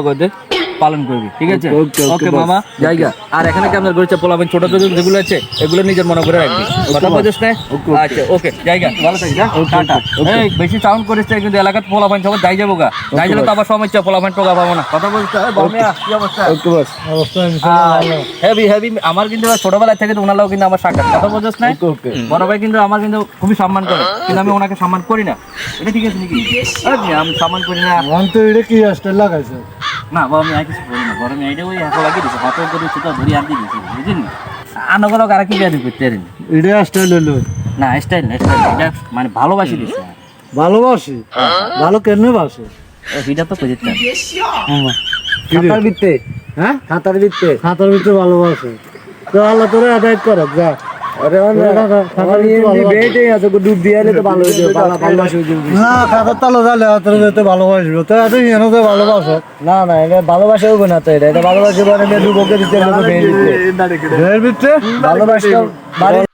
জগতে পালন করবি ঠিক আছে? Okay, okay, ওকে মামা জায়গা আর এখানে কি আপনার গরিচা পোলাবেন ছোট ছোট যেগুলো আছে এগুলো নিজের মনে করে রাখবি। কথা boss. না? Okay, okay. আচ্ছা ওকে জায়গা ভালো থাকিস হ্যাঁ টাটা। এই বেশি সাউন্ড করিস না কিন্তু এলাকার পোলাবেন সবাই যাই যাব গা। যাই গেলে তো আবার সমস্যা পোলাবেন টোকা পাবো না। কথা বলছিস এই বামিয়া, কি অবস্থা? ওকে বস অবস্থা হেভি হেভি আমার কিন্তু ছোটবেলা থেকে কিন্তু আমার সাক্ষাৎ। কথা বলছিস না? ওকে ওকে বড় ভাই কিন্তু আমার কিন্তু খুবই সম্মান করে কিন্তু আমি ওনাকে সম্মান করি না। এটা ঠিক আছে নাকি? আমি সম্মান করি না। মন তো এটা কি স্টাইল লাগাইছে? না বাবা আমি আর কিছু বলি না। মেয়ে এটা ওই হাতে লাগিয়ে দিছে হাতে করে ছোট ধরি আর দিয়ে দিছে বুঝলেন আনগলক আর কি বিয়াদি করতে পারেন এটা স্টাইল হলো। না স্টাইল না স্টাইল এটা মানে ভালোবাসি দিছে। ভালোবাসি? ভালো কেন বাসে? হিটা তো খুঁজে খাতার ভিত্তে। হ্যাঁ? খাতার ভিত্তে। খাতার ভিতরে ভালোবাসে। তো আল্লাহ তোরে আদায় করক যা। ভালোবাসে। না খাতার তালো জালে ভালোবাসবে। তো এত ভালোবাসো? না না এটা ভালোবাসা হবে না তো এটা। এটা ভালোবাসা মানে ডুবকে দিতে ভালোবাসা